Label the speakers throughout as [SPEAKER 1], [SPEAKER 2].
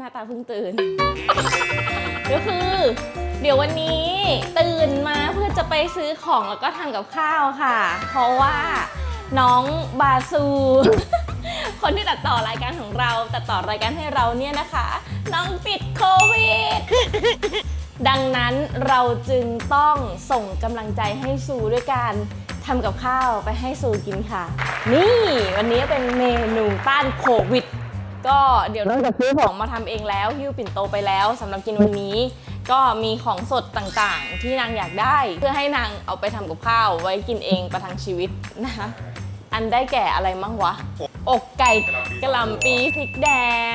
[SPEAKER 1] หน้าตาเพิ่งตื่น ก็คือ เดี๋ยววันนี้ตื่นมาเพื่อจะไปซื้อของแล้วก็ทำกับข้าวค่ะ เพราะว่าน้องบาซู คนที่ตัดต่อรายการของเราตัดต่อรายการให้เราเนี่ยนะคะ น้องติดโควิด ดังนั้นเราจึงต้องส่งกำลังใจให้ซูด้วยการทำกับข้าวไปให้ซูกินค่ะ นี่วันนี้เป็นเมนูต้านโควิด ก็เดี๋ยวนอกจากซื้อของมาทำเองแล้วหิ้วปิ่นโตไปแล้วสำหรับกินวันนี้ ก็มีของสดต่างๆ ที่นางอยากได้ เพื่อให้นางเอาไปทำกับข้าวไว้กินเองประทังชีวิตนะคะอันได้แก่อะไรมั่งวะ อกไก่กระหล่ำปีพริกแด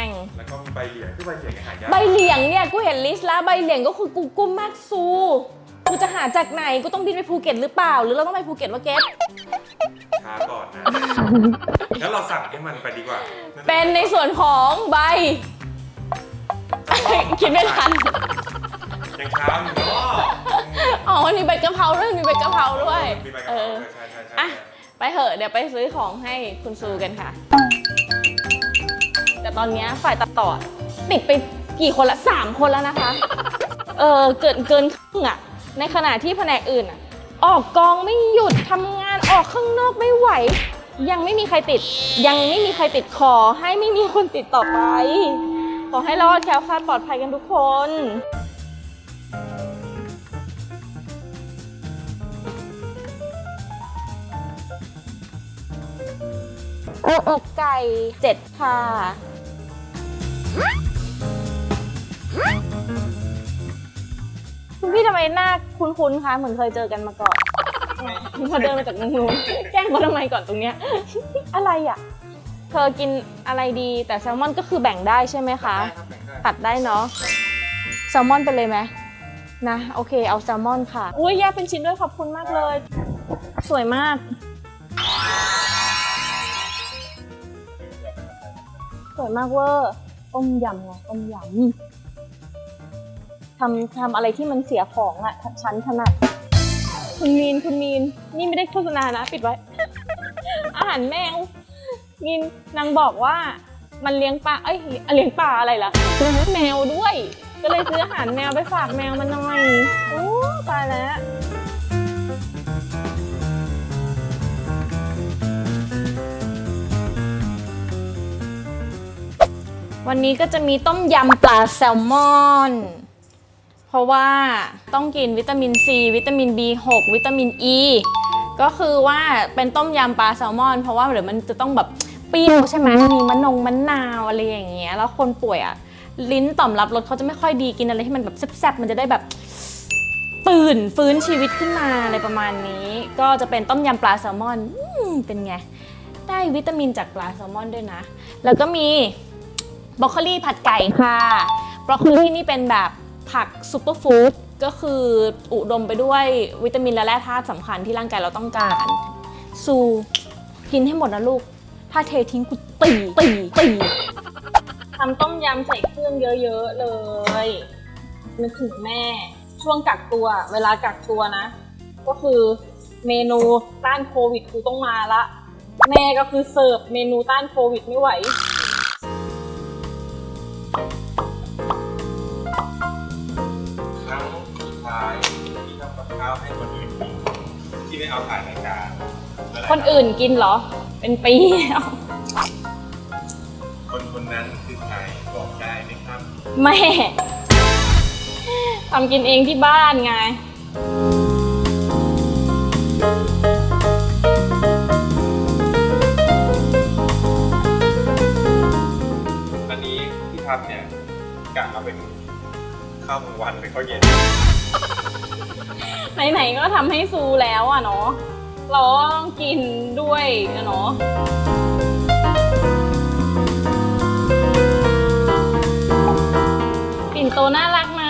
[SPEAKER 1] ง
[SPEAKER 2] แล้วก็มีใบเหลียงที่ใบเหลียงเนี่ยหายาก
[SPEAKER 1] ใบเหลียงเนี่ยกูเห็นลิสต์แล้วใบเหลียงก็คือกูกุ้มมากซู กูจะหาจากไหน กูต้องบินไปภูเก็ตหรือเปล่า หรือเราต้องไปภูเก็ตวะเก็ต
[SPEAKER 2] ช้าก่อนนะ แล้วเราสั่งให้มันไปดีกว่า
[SPEAKER 1] เป็นในส่วนของใบ คิดไม่ทัน
[SPEAKER 2] ยังช้าอยู่เนาะ
[SPEAKER 1] อ๋อมันมีใบกะเพราด้วย มีใบกะเพราด้วย
[SPEAKER 2] มีใบกะ
[SPEAKER 1] เอ
[SPEAKER 2] เพรา
[SPEAKER 1] อ
[SPEAKER 2] ด้วยใช่ใช่ใช่
[SPEAKER 1] อะ ไปเถอะเดี๋ยวไปซื้อของให้คุณซูกันค่ะ แต่ตอนเนี้ยฝ่ายตัดต่อติดไปกี่คนละสามคนแล้วนะคะ เออเกินเกินครึ่งอะในขณะที่แผนกอื่นอะ ออกกองไม่หยุดทำงานออกข้างนอกไม่ไหว ยังไม่มีใครติด ยังไม่มีใครติดขอให้ไม่มีคนติดต่อไป ขอให้รอดแคล้วคลาดปลอดภัยกันทุกคนอกอกไก่เจ็ดค่ะำไมหน้าคุ้นๆ คะ เหมือนเคยเจอกันมาก่อนพอเดินมาจากมุมนู้นแกล้งเขาทำไมก่อนตรงเนี้ย อะไรอะ เธอกินอะไรดี แต่แซลมอนก็คือแบ่งได้ใช่ไหมคะ
[SPEAKER 2] ได้ครับแบ่งได้
[SPEAKER 1] ตัดได้เนาะ แซลมอนไปเลยไหมนะ โอเค เอาแซลมอนค่ะ อุ้ยแยกเป็นชิ้นด้วยขอบคุณมากเลย สวยมาก สวยมากเวอร์ต้มยำไงต้มยำ ทำทำอะไรที่มันเสียของอะ่ะฉันถนัด คุณมีนคุณมีนนี่ไม่ได้โฆษณานะ ปิดไว้ อาหารแมวมีนนางบอกว่ามันเลี้ยงปลาเอ้ยเลี้ยงปลาอะไรล่ะแมวด้วย ก็เลยซื้ออาหารแมวไปฝากแมวมันหน่อยโอ้ตายแล้ววันนี้ก็จะมีต้มยำปลาแซลมอน เพราะว่าต้องกินวิตามินซีวิตามิน B6 วิตามิน E ก็คือว่าเป็นต้มยำปลาแซลมอน เพราะว่าเดี๋ยวมันจะต้องแบบเปรี้ยวใช่ไหมมีมะนงมะนาวอะไรอย่างเงี้ยแล้วคนป่วยอะลิ้นต่อมรับรสเขาจะไม่ค่อยดีกินอะไรที่มันแบบแซ่บๆมันจะได้แบบตื่นฟื้นชีวิตขึ้นมาอะไรประมาณนี้ ก็จะเป็นต้มยำปลาแซลมอนอมเป็นไง ได้วิตามินจากปลาแซลมอนด้วยนะ แล้วก็มีบรอกโคลีผัดไก่ค่ะบรอกโคลีนี่เป็นแบบ ผักซูเปอร์ฟู้ดก็คืออุดมไปด้วยวิตามินและแร่ธาตุสำคัญที่ร่างกายเราต้องการ ซูกินให้หมดนะลูก ถ้าเททิ้งกูตีตีตีทำต้มยำใส่เครื่องเยอะๆเลย นึกถึงแม่ ช่วงกักตัว เวลากักตัวนะ ก็คือเมนูต้านโควิดกูต้องมาละ แม่ก็คือเสิร์ฟเมนูต้านโควิดไม่ไหว
[SPEAKER 2] ทำกับข้าวให้คนอื่นกินที่ไม่เอาถ่ายรายการเมื่ไหร่
[SPEAKER 1] คนอื่นกินเหรอ เป็นปีแล้ว
[SPEAKER 2] คนคนนั้นคือใครบอกได้ไหมครับ
[SPEAKER 1] แม่ทำกินเองที่บ้านไง
[SPEAKER 2] อันนี้ที่ทำเนี่ยกะเอาเป็นข้าวกลางวันหรือข้าวเย็น
[SPEAKER 1] ไหนๆก็ทำให้ซูแล้วอะเนาะเราก็ต้องกินด้วยนะเนาะปิ่นโตน่ารักไหม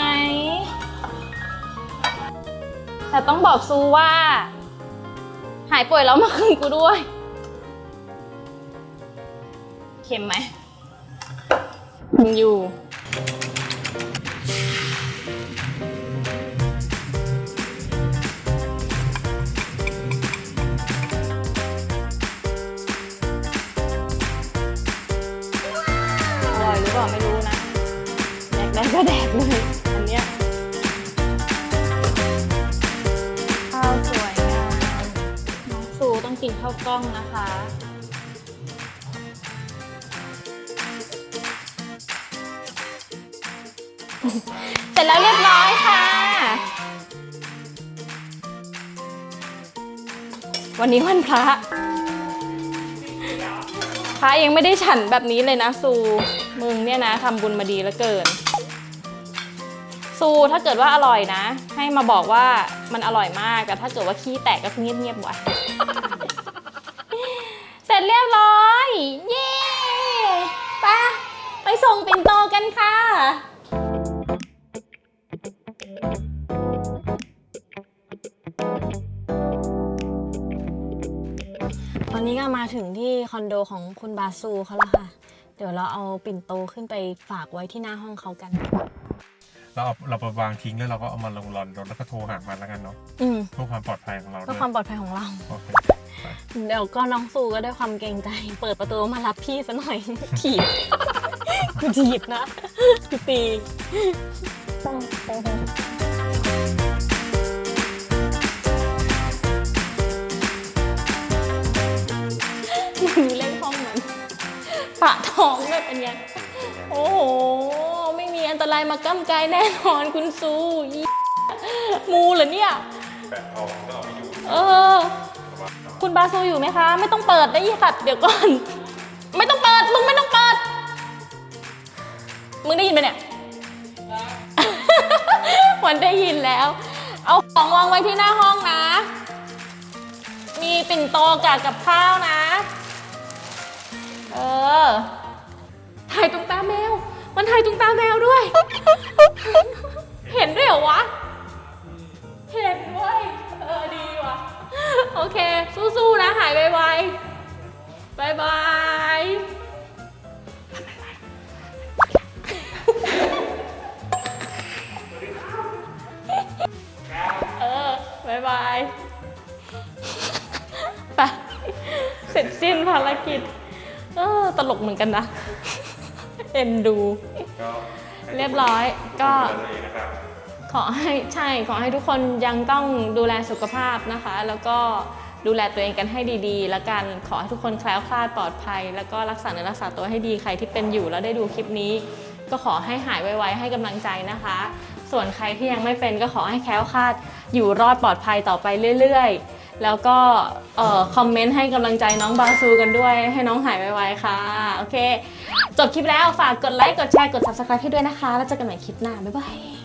[SPEAKER 1] แต่ต้องบอกซูว่า หายป่วยแล้วมาคืนกูด้วยเค็มไหมยังอยู่ แดกเลยอันเนี้ยข้าวสวยงามน้องซูต้องกินข้าวกล้องนะคะเสร็จแล้วเรียบร้อยค่ะ วันนี้วันพระ พระยังไม่ได้ฉันแบบนี้เลยนะซู มึงเนี่ยนะทำบุญมาดีแล้วเกิน ซูถ้าเกิดว่าอร่อยนะ ให้มาบอกว่ามันอร่อยมาก แต่ถ้าเกิดว่าขี้แตกก็เงียบๆไว้เสร็จเรียบร้อย เย้ไปไปส่งปิ่นโตกันค่ะตอนนี้ก็มาถึงที่คอนโดของคุณบาซูเขาแล้วค่ะ เดี๋ยวเราเอาปิ่นโตขึ้นไปฝากไว้ที่หน้าห้องเขากัน
[SPEAKER 2] เราเอาเราไปวางทิ้งแล้วเราก็เอามาลงรอนรถแล้วก็โทรหามันแล้วกันเนาะ
[SPEAKER 1] อืม
[SPEAKER 2] เพื่อความปลอดภัยของเรา
[SPEAKER 1] เพื่
[SPEAKER 2] ด้
[SPEAKER 1] อ
[SPEAKER 2] วย
[SPEAKER 1] ความปลอดภัยของเรา
[SPEAKER 2] โอเค
[SPEAKER 1] เดี๋ยวก็น้องซูก็ด้วยความเกรงใจ เปิดประตูมารับพี่ซะหน่อย ถีบกูถีบนะกูตีมึงเล่นห้องนั้นปะท้องด้วยเป็นไง โอ้โหไม่มี อันตรายมาก้ำกายแน่นอนคุณซูอีมูเหรอเนี่ย
[SPEAKER 2] แปะทองก็เอาไปอยู่
[SPEAKER 1] เออ คุณบาซูอยู่ไหมคะ ไม่ต้องเปิดได้ยี่สัตว์เดี๋ยวก่อน ไม่ต้องเปิด มึงไม่ต้องเปิด มึงได้ยินไหมเนี่ย มันได้ยินแล้ว เอาของวางไว้ที่หน้าห้องนะ มีปิ่นโตกับกับข้าวนะ เออ ถ่ายตรงตาแมว มันถ่ายตรงตาแมวด้วย เห็นด้วยเหรอวะ เห็นด้วย เออดีว่ะ โอเค สู้ๆนะ หายไวๆบายบายเออบายบายไปเสร็จสิ้นภารกิจ เออ ตลกเหมือนกันนะ เอ็นดู
[SPEAKER 2] ก็
[SPEAKER 1] เรียบร้อยก็
[SPEAKER 2] ดูแลตัวเองนะครับ
[SPEAKER 1] ขอให้ใช่ขอให้ทุกคนยังต้องดูแลสุขภาพนะคะ แล้วก็ดูแลตัวเองกันให้ดีๆ แล้วกันขอให้ทุกคนแคล้วคลาดปลอดภัย แล้วก็รักษาเนื้อรักษาตัวให้ดีใครที่เป็นอยู่แล้วได้ดูคลิปนี้ ก็ขอให้หายไวๆให้กำลังใจนะคะ ส่วนใครที่ยังไม่เป็นก็ขอให้แคล้วคลาดอยู่รอดปลอดภัยต่อไปเรื่อย ๆ แล้วก็คอมเมนต์ให้กำลังใจน้องบาซูกันด้วย ให้น้องหายไวๆค่ะ โอเค จบคลิปแล้วฝากกดไลค์ กดแชร์ กด subscribe ให้ด้วยนะคะ แล้วเจอกันใหม่คลิปหน้า บ๊ายบาย